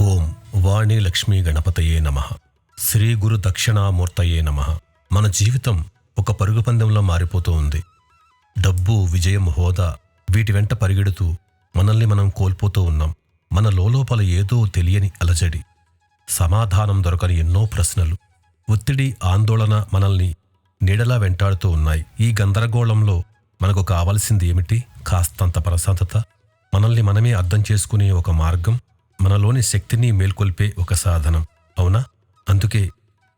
ఓం వాణి లక్ష్మీ గణపతయే నమ. శ్రీ గురు దక్షిణామూర్తయే నమ. మన జీవితం ఒక పరుగు పందెంలో మారిపోతూ ఉంది. డబ్బు విజయం హోదా వీటి వెంట పరిగెడుతూ మనల్ని మనం కోల్పోతూ ఉన్నాం. మన లోలోపల ఏదో తెలియని అలజడి. సమాధానం దొరకని ఎన్నో ప్రశ్నలు. ఒత్తిడి ఆందోళన మనల్ని నీడలా వెంటాడుతూ ఉన్నాయి. ఈ గందరగోళంలో మనకు కావలసింది ఏమిటి? కాస్తంత ప్రశాంతత. మనల్ని మనమే అర్థం చేసుకునే ఒక మార్గం. మనలోని శక్తిని మేల్కొల్పే ఒక సాధనం. అవునా? అందుకే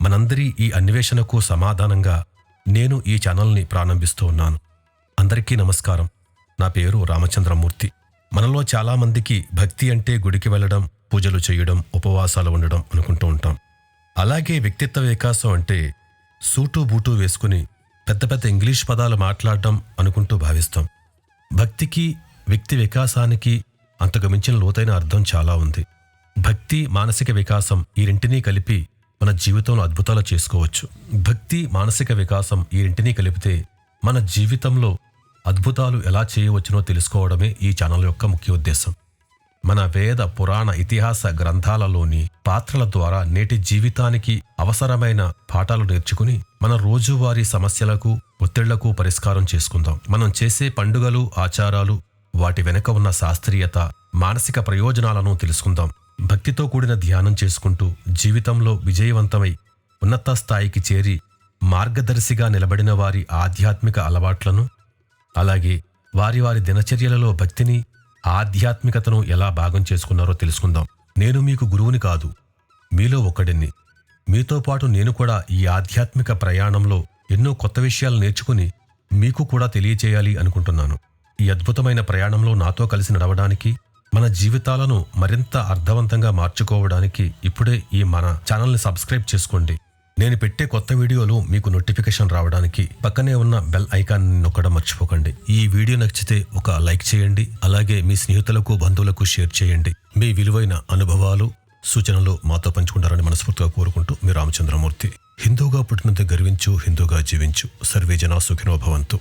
మనందరి ఈ అన్వేషణకు సమాధానంగా నేను ఈ ఛానల్ని ప్రారంభిస్తూ ఉన్నాను. అందరికీ నమస్కారం. నా పేరు రామచంద్రమూర్తి. మనలో చాలామందికి భక్తి అంటే గుడికి వెళ్ళడం పూజలు చేయడం ఉపవాసాలు ఉండడం అనుకుంటూ ఉంటాం. అలాగే వ్యక్తిత్వ వికాసం అంటే సూటు బూటు వేసుకుని పెద్ద పెద్ద ఇంగ్లీష్ పదాలు మాట్లాడడం అనుకుంటూ భావిస్తాం. భక్తికి వ్యక్తి వికాసానికి అంతకుమించిన లోతైన అర్థం చాలా ఉంది. భక్తి మానసిక వికాసం ఈ రెంటినీ కలిపి మన జీవితంలో అద్భుతాలు చేసుకోవచ్చు. భక్తి మానసిక వికాసం ఈ రెంటినీ కలిపితే మన జీవితంలో అద్భుతాలు ఎలా చేయవచ్చునో తెలుసుకోవడమే ఈ ఛానల్ యొక్క ముఖ్య ఉద్దేశం. మన వేద పురాణ ఇతిహాస గ్రంథాలలోని పాత్రల ద్వారా నేటి జీవితానికి అవసరమైన పాఠాలు నేర్చుకుని మన రోజువారీ సమస్యలకు ఒత్తిళ్ళకు పరిష్కారం చేసుకుందాం. మనం చేసే పండుగలు ఆచారాలు వాటి వెనుక ఉన్న శాస్త్రీయత మానసిక ప్రయోజనాలను తెలుసుకుందాం. భక్తితో కూడిన ధ్యానం చేసుకుంటూ జీవితంలో విజయవంతమై ఉన్నత స్థాయికి చేరి మార్గదర్శిగా నిలబడిన వారి ఆధ్యాత్మిక అలవాట్లను అలాగే వారి వారి దినచర్యలలో భక్తిని ఆధ్యాత్మికతను ఎలా భాగం చేసుకున్నారో తెలుసుకుందాం. నేను మీకు గురువుని కాదు మీలో ఒకడిని. మీతో పాటు నేను కూడా ఈ ఆధ్యాత్మిక ప్రయాణంలో ఎన్నో కొత్త విషయాలు నేర్చుకుని మీకు కూడా తెలియచేయాలి అనుకుంటున్నాను. ఈ అద్భుతమైన ప్రయాణంలో నాతో కలిసి నడవడానికి మన జీవితాలను మరింత అర్థవంతంగా మార్చుకోవడానికి ఇప్పుడే ఈ మన ఛానల్ని సబ్స్క్రైబ్ చేసుకోండి. నేను పెట్టే కొత్త వీడియోలు మీకు నోటిఫికేషన్ రావడానికి పక్కనే ఉన్న బెల్ ఐకాన్ నొక్కడం మర్చిపోకండి. ఈ వీడియో నచ్చితే ఒక లైక్ చేయండి అలాగే మీ స్నేహితులకు బంధువులకు షేర్ చేయండి. మీ విలువైన అనుభవాలు సూచనలు మాతో పంచుకుంటారని మనస్ఫూర్తిగా కోరుకుంటూ మీ రామచంద్రమూర్తి. హిందూగా పుట్టినంత గర్వించు హిందూగా జీవించు. సర్వే జనా సుఖినో భవంతు.